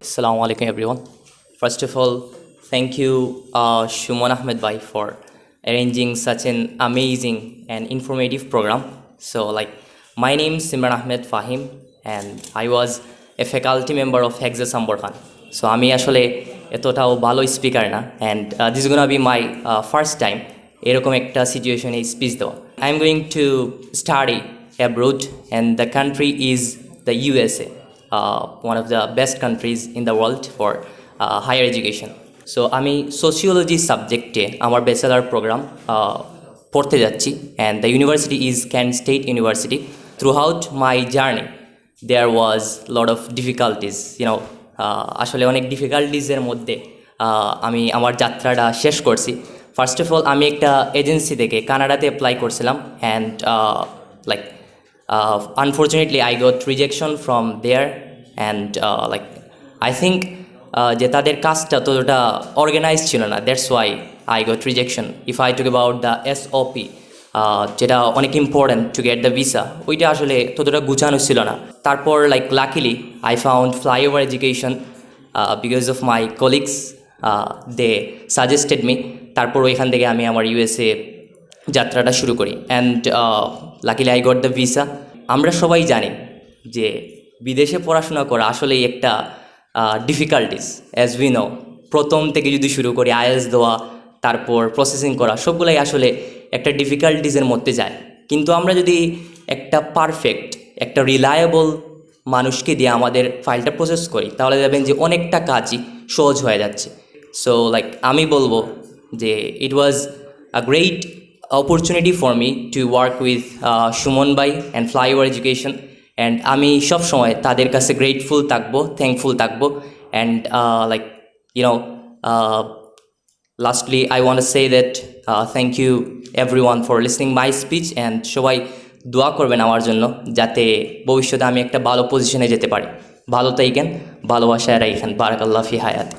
Assalamu alaikum everyone. First of all, thank you uh, Shumon Ahmed Bhai for arranging such an amazing and informative program. So like my name is Simran Ahmed Fahim and I was a faculty member of Hexa Samborhan. So আমি আসলে এতটাও ভালো speaker না and this gonna be my first time এরকম একটা সিচুয়েশনে speech দেওয়া I am going to study abroad and the country is the USA one of the best countries in the world for higher education so আমি sociology সাবজেক্টে আমার bachelor program পড়তে যাচ্ছি and the university is Kent State University throughout my journey there was lot of difficulties you know আসলে অনেক ডিফিকাল্টিসের মধ্যে আমি আমার যাত্রাটা শেষ করছি. ফার্স্ট অফ অল আমি একটা এজেন্সি থেকে কানাডাতে অ্যাপ্লাই করছিলাম and like unfortunately I got rejection from there and like I think যে তাদের কাজটা ততটা অর্গানাইজ ছিল না that's why I got rejection if I talk about the S OP যেটা অনেক important to get the visa ওইটা আসলে ততটা গুছানো ছিল না। তারপর like luckily I found Flyover Education because of my colleagues they suggested me তারপর ওইখান থেকে আমি আমার ইউএসএ যাত্রাটা শুরু করি। And luckily I got the visa আমরা সবাই জানি যে বিদেশে পড়াশোনা করা আসলেই একটা ডিফিকাল্টিস অ্যাজ উই নো প্রথম থেকে যদি শুরু করি আইএলস দেওয়া, তারপর প্রসেসিং করা, সবগুলাই আসলে একটা ডিফিকাল্টিসের মধ্যে যায়। কিন্তু আমরা যদি একটা পারফেক্ট একটা রিলায়েবল মানুষকে দিয়ে আমাদের ফাইলটা প্রসেস করি, তাহলে দেখবেন যে অনেকটা কাজই সহজ হয়ে যাচ্ছে। সো লাইক আমি বলব যে it was a great opportunity for me to work with Suman by and Flyover Education and আমি সব সময় তাদের কাছে গ্রেটফুল থাকব থ্যাঙ্কফুল থাকব. And like you know lastly I want say that thank you everyone for listening my speech and সবাই দোয়া করবেন আমার জন্য যাতে ভবিষ্যতে আমি একটা ভালো পজিশনে যেতে পারি। ভালো তাইকেন ভালোবাসায় রাইখেন বারাকাল্লাহ ফি হায়াত।